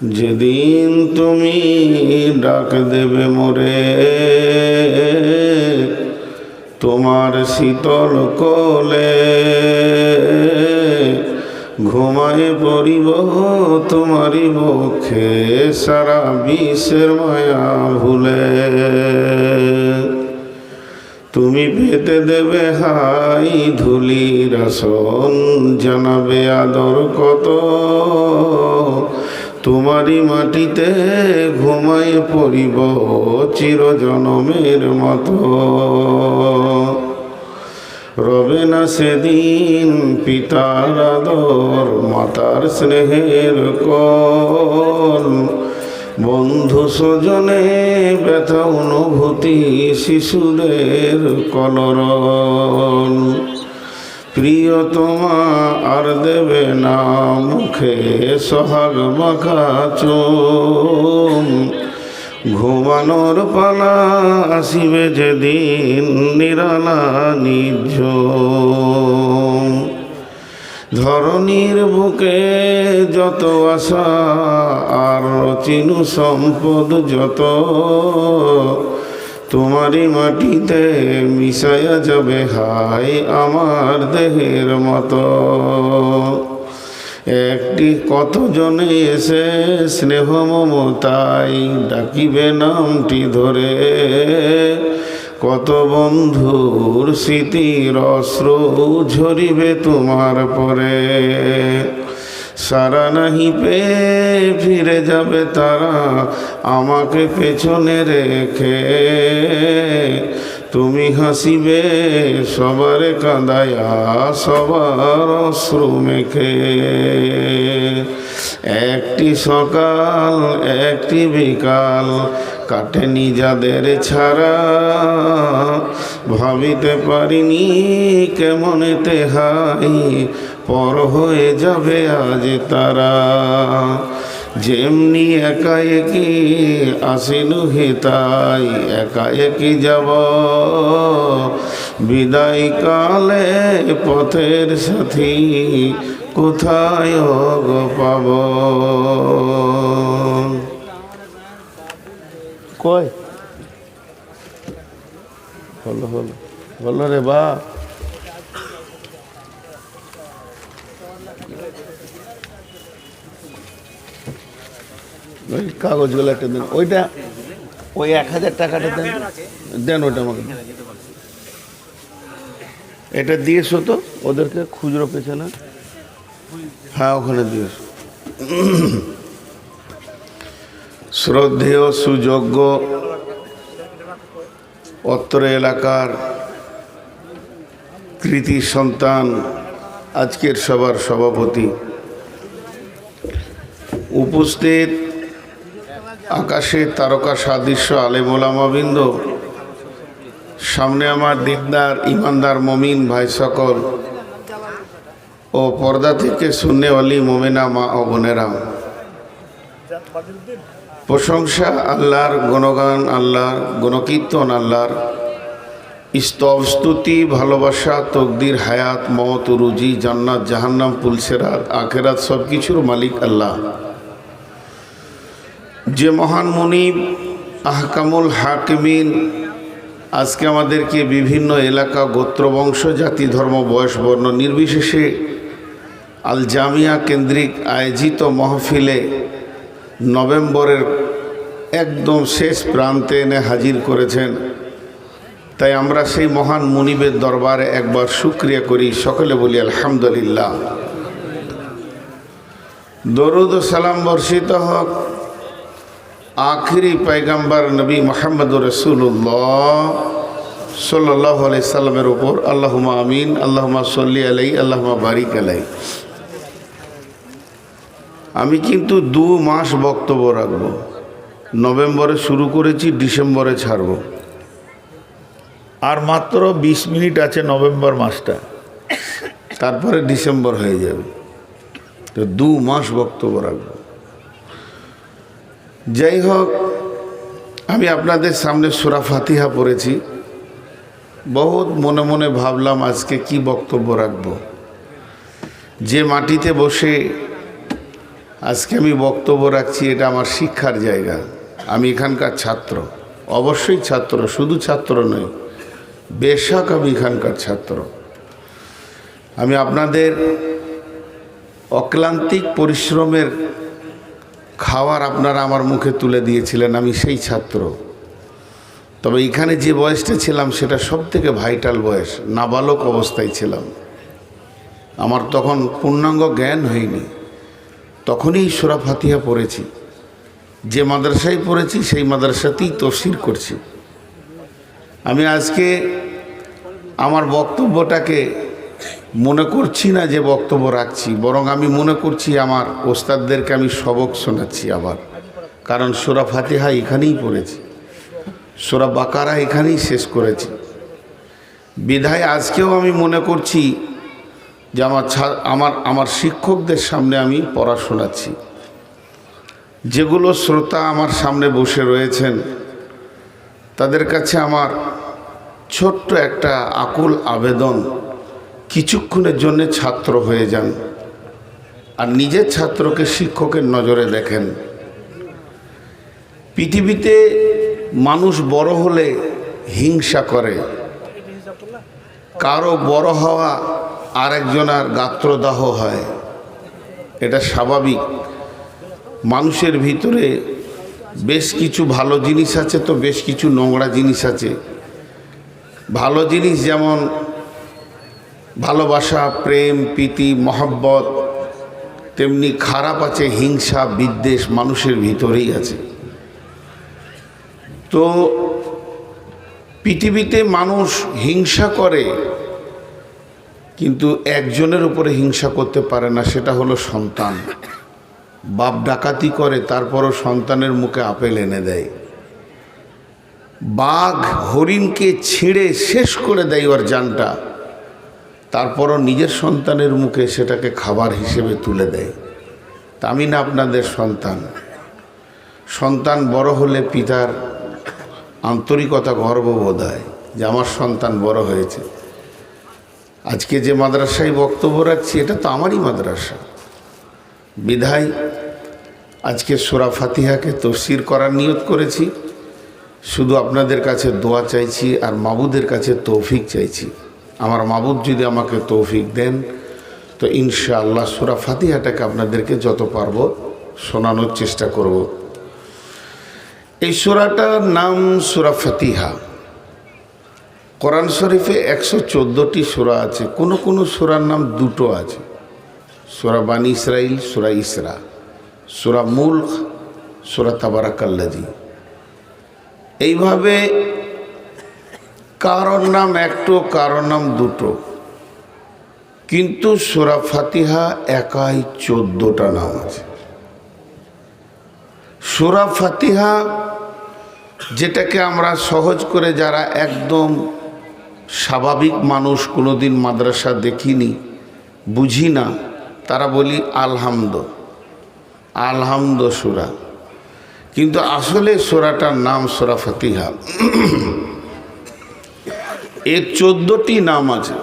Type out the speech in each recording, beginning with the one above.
যেদিন তুমি ডাক দেবে মোরে, তোমার শীতল কোলে ঘুমায় পড়িব তোমারই বক্ষে সারা বিশ্বের মায়া ভুলে। তুমি পেতে দেবে হাই ধুলির আসন, জানাবে আদর কত তোমারই মাটিতে ঘুমায় পড়িব চিরজনমের মতো। রবে না সেদিন পিতার আদর, মাতার স্নেহের কল। বন্ধু স্বজনে ব্যথা অনুভূতি শিশুদের কলরল প্রিয়তমা আর দেবে না মুখে সোহাগ মাখা চুম ঘুমানোর পালা আসিবে যেদিন নিরালা নিজ ধরনীর বুকে যত আশা আর চিনু সম্পদ যত তোমারই মাটিতে মিশায়া যাবে হাই আমার দেহের মতো। একটি কতজনে এসে স্নেহ মমতাই ডাকিবে নামটি ধরে। কত বন্ধুর স্মৃতির অস্ত্র ঝরিবে তোমার পরে। সারা নাহি পেয়ে ফিরে যাবে তারা আমাকে পেছনে রেখে। তুমি হাসিবে, সবার কাঁদায়া সবার অশ্রু মেখে। একটি সকাল, একটি বিকাল কাটেনি যাদের ছাড়া। ভাবিতে পারিনি কেমনেতে হাই পর হয়ে যাবে আজ তারা। যেমনি একা একই আসিল তাই, একা একই যাব। বিদায় কালে পথের সাথী কোথায় পাব? কয় হলো হলো। হলো রে বা ওই কাগজগুলো একটা দেন। ওইটা ওই এক হাজার টাকাটা দেন। দেন ওটা আমাকে। এটা দিয়েছ তো? ওদেরকে খুচরো পেছনে? হ্যাঁ ওখানে দিয়েছ। শ্রদ্ধেয়, সুযোগ্য অত্র এলাকার কৃতি সন্তান, আজকের সবার সভাপতি। উপস্থিত আকাশে তারকা সাদৃশ্য আলেমোলামাবিন্দ সামনে আমার দিকদার ইমানদার মমিন ভাই সকল। ও পর্দা থেকে শূন্যওয়ালি মোমেনা মা ও প্রশংসা আল্লাহর, গণগান আল্লাহর, গণকীর্তন আল্লাহর। স্তব স্তুতি, ভালোবাসা, তকদির, হায়াত, মত, রুজি, জান্নাত, জাহান্নাম, পুলসেরাত, আখেরাত সব কিছুর মালিক আল্লাহ। যে মহান মুনিব, আহকামুল হাকিমিন, আজকে আমাদেরকে বিভিন্ন এলাকা গোত্রবংশ জাতি, ধর্ম, বয়স, বর্ণ নির্বিশেষে আল জামিয়া কেন্দ্রিক আয়োজিত মহফিলে নভেম্বরের একদম শেষ প্রান্তে এনে হাজির করেছেন। তাই আমরা সেই মহান মুনিবের দরবারে একবার শুক্রিয়া করি। সকলে বলি আলহামদুলিল্লাহ। দরুদ সালাম বর্ষিত হোক। আখিরি পয়গাম্বার নবী মোহাম্মদ রসুল্লাহ সাল্লাহ আলাই সাল্লামের ওপর আল্লাহুমা আমিন আল্লাহুমা সল্লি আলাই আল্লাহুমা বারিক আলাই আমি কিন্তু দু মাস বক্তব্য রাখব। নভেম্বরে শুরু করেছি, ডিসেম্বরে ছাড়ব। আর মাত্র বিশ মিনিট আছে নভেম্বর মাসটা। তারপরে ডিসেম্বর হয়ে যাবে। তো দু মাস বক্তব্য রাখব। যাই হোক আমি আপনাদের সামনে সুরা ফাতিহা পড়েছি। বহুত মনে মনে ভাবলাম আজকে কি বক্তব্য রাখব। যে মাটিতে বসে আজকে আমি বক্তব্য রাখছি, এটা আমার শিক্ষার জায়গা। আমি এখানকার ছাত্র। অবশ্যই ছাত্র, শুধু ছাত্র নই বেশাক আমি এখানকার ছাত্র। আমি আপনাদের অক্লান্তিক পরিশ্রমের খাবার আপনারা আমার মুখে তুলে দিয়েছিলেন, আমি সেই ছাত্র। তবে এখানে যে বয়সটা ছিলাম, সেটা সব থেকে ভাইটাল বয়স, নাবালক অবস্থায় ছিলাম। আমার তখন পূর্ণাঙ্গ জ্ঞান হয়নি। তখনই সুরা ফাতিহা পড়েছি। যে মাদ্রাসায় পড়েছি, সেই মাদ্রাসাতেই তফসির করছি। আমি আজকে আমার বক্তব্যটাকে মনে করছি না যে বক্তব্য রাখছি, বরং আমি মনে করছি আমার ওস্তাদদেরকে আমি সবক শোনাচ্ছি আবার। কারণ সোরা ফাতিহা এখানেই পড়েছি, সোরা বাকারা এখানেই শেষ করেছি। বিধায় আজকেও আমি মনে করছি যে আমার আমার আমার শিক্ষকদের সামনে আমি পড়া শোনাচ্ছি। যেগুলো শ্রোতা আমার সামনে বসে রয়েছেন, তাদের কাছে আমার ছোট্ট একটা আকুল আবেদন। কিছুক্ষণের জন্য ছাত্র হয়ে যান। আর নিজের ছাত্রকে শিক্ষকের নজরে দেখেন। পৃথিবীতে মানুষ বড় হলে হিংসা করে। কারও বড় হওয়া আরেকজনের গাত্রদাহ হয়। এটা স্বাভাবিক। মানুষের ভিতরে বেশ কিছু ভালো জিনিস আছে, তো বেশ কিছু নোংরা জিনিস আছে। ভালো জিনিস যেমন ভালোবাসা, প্রেম, প্রীতি, মহব্বত, তেমনি খারাপ আছে, হিংসা, বিদ্বেষ মানুষের ভিতরেই আছে। তো পৃথিবীতে মানুষ হিংসা করে, কিন্তু একজনের উপরে হিংসা করতে পারে না, সেটা হলো সন্তান। বাপ ডাকাতি করে, তারপরও সন্তানের মুখে আপেল এনে দেয়। বাঘ হরিণকে ছিঁড়ে শেষ করে দেয় ওর জানটা। তারপরও নিজের সন্তানের মুখে সেটাকে খাবার হিসেবে তুলে দেয়। তা আমি না আপনাদের সন্তান। সন্তান বড় হলে পিতার আন্তরিকতা গর্ববোধ হয় যে আমার সন্তান বড় হয়েছে। আজকে যে মাদ্রাসায় বক্তব্য রাখছি, এটা তো আমারই মাদ্রাসা। বিধায় আজকে সোরা ফাতিহাকে তফসির করার নিয়ত করেছি। শুধু আপনাদের কাছে দোয়া চাইছি আর মাবুদের কাছে তৌফিক চাইছি। আমার মাবুদ যদি আমাকে তৌফিক দেন, তো ইনশাআল্লাহ সুরা ফাতিহাটাকে আপনাদেরকে যত পারব শোনানোর চেষ্টা করব। এই সুরাটার নাম সুরা ফাতিহা। কোরআন শরীফে একশো চোদ্দোটি সুরা আছে, কোনো কোনো সুরার নাম দুটো আছে। সুরা বান ইসরাইল সুরা ইসরা, সুরা মুল্ক সুরা তাবারাকাল্লাজি এইভাবে কারোর নাম একটো কারোর নাম দুটো। কিন্তু সুরা ফাতিহা একাই চোদ্দোটা নাম আছে। সুরা ফাতিহা যেটাকে আমরা সহজ করে যারা একদম স্বাভাবিক মানুষ কোনোদিন মাদ্রাসা দেখিনি, বুঝি না, তারা বলি আলহামদ। আলহামদ সুরা। কিন্তু আসলে সোরাটার নাম সোরা ফাতিহা। এর চোদ্দোটি নাম আছে।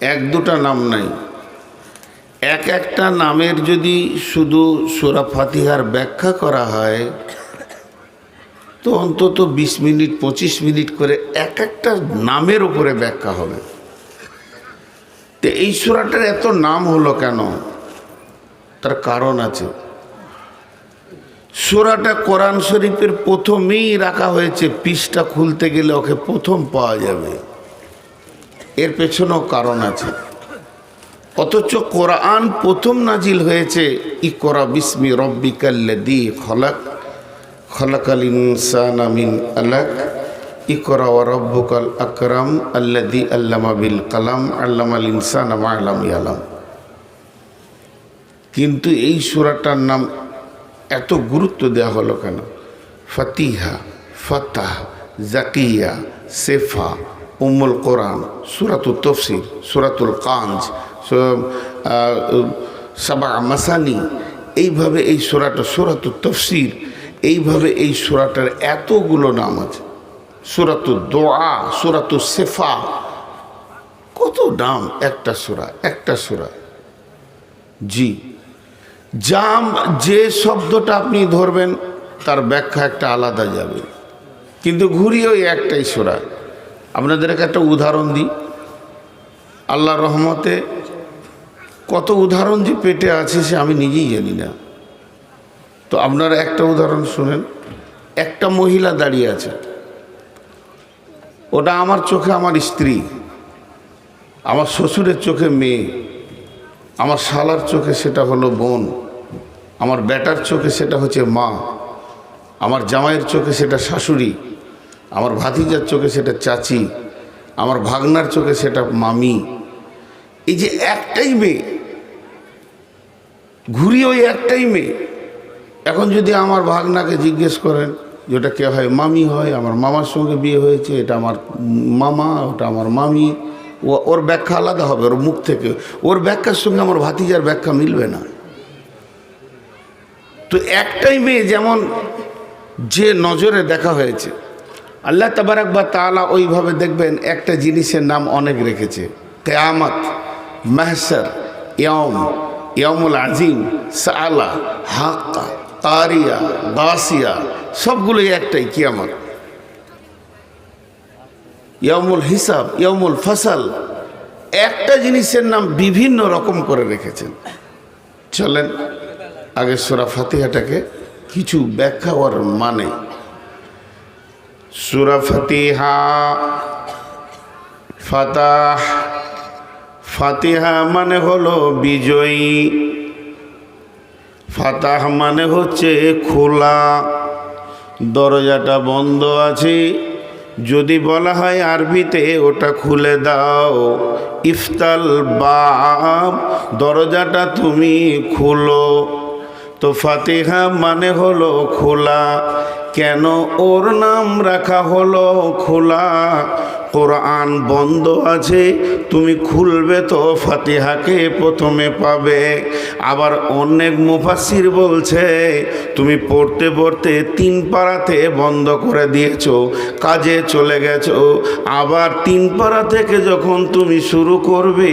এক দুটা নাম নাই। এক একটা নামের যদি শুধু সোরা ফাতিহার ব্যাখ্যা করা হয়, তো অন্তত বিশ মিনিট, পঁচিশ মিনিট করে এক একটা নামের উপরে ব্যাখ্যা হবে। তো এই সুরাটার এত নাম হলো কেন? তার কারণ আছে। সুরাটা কোরআন শরীফের প্রথমেই রাখা হয়েছে পিসটা খুলতে গেলে ওকে প্রথম পাওয়া যাবে। এর পেছনেও কারণ আছে। অথচ কোরআন প্রথম নাজিল হয়েছে ই করা বিস্মি রব্বিকাল্লাদি খলাক, খলাকাল ইনসান আমিন আলাক, ইকরা ওয়া রব্বুকাল আকরাম আল্লাদি আল্লামা বিল কালাম, আল্লামাল ইনসান আমা আলাম ইয়ালাম। কিন্তু এই সুরাটার নাম এত গুরুত্ব দেওয়া হলো কেন? ফতিহা, ফতাহ, জাকিয়া, সেফা, উম্মুল কোরআন সুরাতুল তফসির সুরাতুল কাঞ্জ সাবা মাসানি। এইভাবে এই সুরাটা সুরাতুল তফসির এইভাবে এই সুরাটার এতগুলো নাম আছে। সুরাতুল দোয়া সুরাতুল সেফা। কত নাম একটা সুরা একটা সুরা। জি। জাম যে শব্দটা আপনি ধরবেন, তার ব্যাখ্যা একটা আলাদা যাবে। কিন্তু ঘুরি ওই একটাই সোরা। আপনাদেরকে একটা উদাহরণ দিই। আল্লাহ রহমতে কত উদাহরণ যে পেটে আছে সে আমি নিজেই জানি না। তো আপনারা একটা উদাহরণ শুনেন। একটা মহিলা দাঁড়িয়ে আছে। ওটা আমার চোখে আমার স্ত্রী। আমার শ্বশুরের চোখে মেয়ে। আমার শালার চোখে সেটা হলো বোন। আমার বেটার চোখে সেটা হচ্ছে মা। আমার জামাইয়ের চোখে সেটা শাশুড়ি। আমার ভাতিজার চোখে সেটা চাচি। আমার ভাগনার চোখে সেটা মামি। এই যে একটাই মেয়ে, ঘুরি ওই একটাই মেয়ে। এখন যদি আমার ভাগনাকে জিজ্ঞেস করেন যে ওটা কে হয়? মামি হয়, আমার মামার সঙ্গে বিয়ে হয়েছে, এটা আমার মামা, ওটা আমার মামি। ও ওর ব্যাখ্যা আলাদা হবে ওর মুখ থেকে। ওর ব্যাখ্যার সঙ্গে আমার ভাতিজার ব্যাখ্যা মিলবে না। তো একটাই মেয়ে যেমন যে নজরে দেখা হয়েছে, আল্লাহ তাবারাক বা তালা ওইভাবে দেখবেন একটা জিনিসের নাম অনেক রেখেছে। কেয়ামত মেহসর ইয়ম ইয়মুল আজিম সালা হাক্কা, তারিয়া দাসিয়া সবগুলোই একটাই কিয়ামত। ইয়মুল হিসাব ইয়মুল ফসল, একটা জিনিসের নাম বিভিন্ন রকম করে রেখেছেন। চলেন, আগে সোরা ফাতিহাটাকে কিছু ব্যাখ্যা ওর মানে। সুরা ফাতিহা, ফাতাহ, ফাতিহা মানে হলো বিজয়ী। ফাতাহ মানে হচ্ছে খোলা, দরজাটা বন্ধ আছে। যদি বলা হয় আরবিতে, ওটা খুলে দাও। ইফতাল বাপ দরজাটা তুমি খুলো। তো ফাতেহা মানে হলো খোলা। কেন ওর নাম রাখা হলো খোলা? কোরআন বন্ধ আছে, তুমি খুলবে তো ফাতিহাকে প্রথমে পাবে। আবার অনেক মুফাসির বলছে, তুমি পড়তে পড়তে তিন পাড়াতে বন্ধ করে দিয়েছ, কাজে চলে গেছো। আবার তিন পাড়া থেকে যখন তুমি শুরু করবে,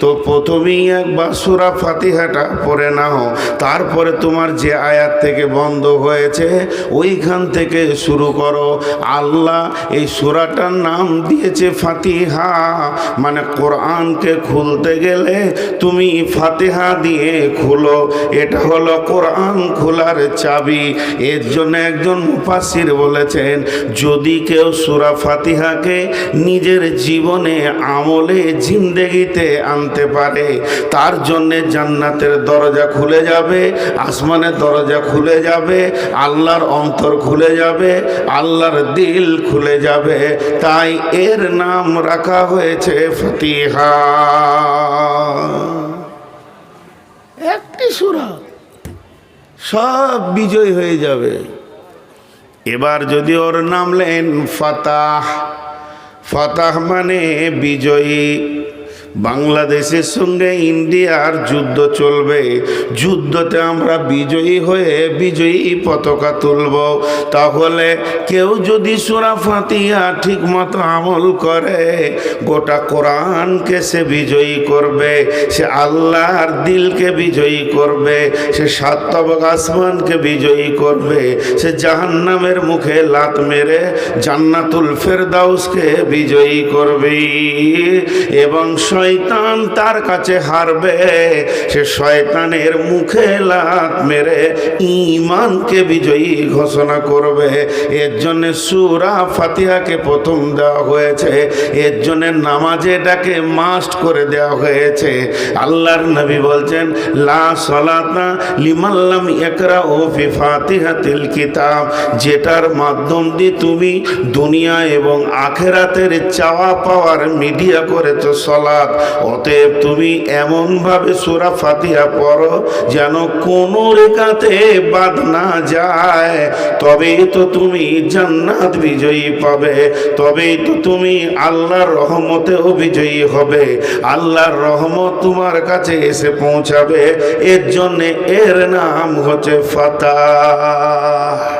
তো প্রথমেই একবার সুরা ফাতিহাটা পড়ে নাও। তারপরে তোমার যে আয়াত থেকে বন্ধ হয়েছে, ওইখান থেকে শুরু করো। আল্লাহ এই সুরাটার নাম দিয়েছে ফাতিহা। মানে কোরআনকে খুলতে গেলে তুমি ফাতিহা দিয়ে খুলো। এটা হলো কোরআন খোলার চাবি। এর জন্য একজন মুফাসির বলেছেন, যদি কেউ সুরা ফাতিহাকে নিজের জীবনে আমলে জিন্দেগিতে আনতে পারে, তার জন্যে জান্নাতের দরজা খুলে যাবে, আসমানের দরজা খুলে যাবে, আল্লাহর অন্তর খুলে যাবে, আল্লাহর দিল খুলে যাবে। তাই এর নাম রাখা হয়েছে ফতিহা। একটি সুরা, সব বিজয় হয়ে যাবে। এবার যদি ওর নাম লেন ফতাহ ফতাহ মানে বিজয়ী। বাংলাদেশের সঙ্গে ইন্ডিয়ার যুদ্ধ চলবে। যুদ্ধতে আমরা বিজয়ী হয়ে বিজয়ী পতাকা তুলব। তাহলে কেউ যদি সুরা ফাতিয়া ঠিক মতো আমল করে, গোটা কোরআনকে সে বিজয়ী করবে, সে আল্লাহর দিলকে বিজয়ী করবে, সে সাতবক আসমানকে বিজয়ী করবে, সে জাহান্নামের মুখে লাত মেরে জান্নাতুল ফেরদাউসকে বিজয়ী করবে। এবং শয়তান তার কাছে হারবে। সে শয়তানের মুখে লাত মেরে ইমানকে বিজয়ী ঘোষণা করবে। এর জন্য সুরা ফাতিহাকে প্রথম দেওয়া হয়েছে। এর জন্য নামাজে ডাকে মাস্ট করে দেওয়া হয়েছে। আল্লাহর নবী বলছেন, লা সলাতা লিমাল্লাম একরা ও ফি ফাতিহাতিল কিতাব। যেটার মাধ্যম দিয়ে তুমি দুনিয়া এবং আখেরাতের চাওয়া পাওয়ার মিডিয়া করেছ সলাৎ অতএব তুমি এমনভাবে সুরা ফাতিহা পড়ো যেন কোনো রেখাতে বাদ না যায়। তবেই তো তুমি জান্নাত বিজয়ী পাবে, তবেই তো তুমি আল্লাহর রহমতেও বিজয়ী হবে। আল্লাহর রহমত তোমার কাছে এসে পৌঁছাবে, এর জন্যে এর নাম হচ্ছে ফাতাহ।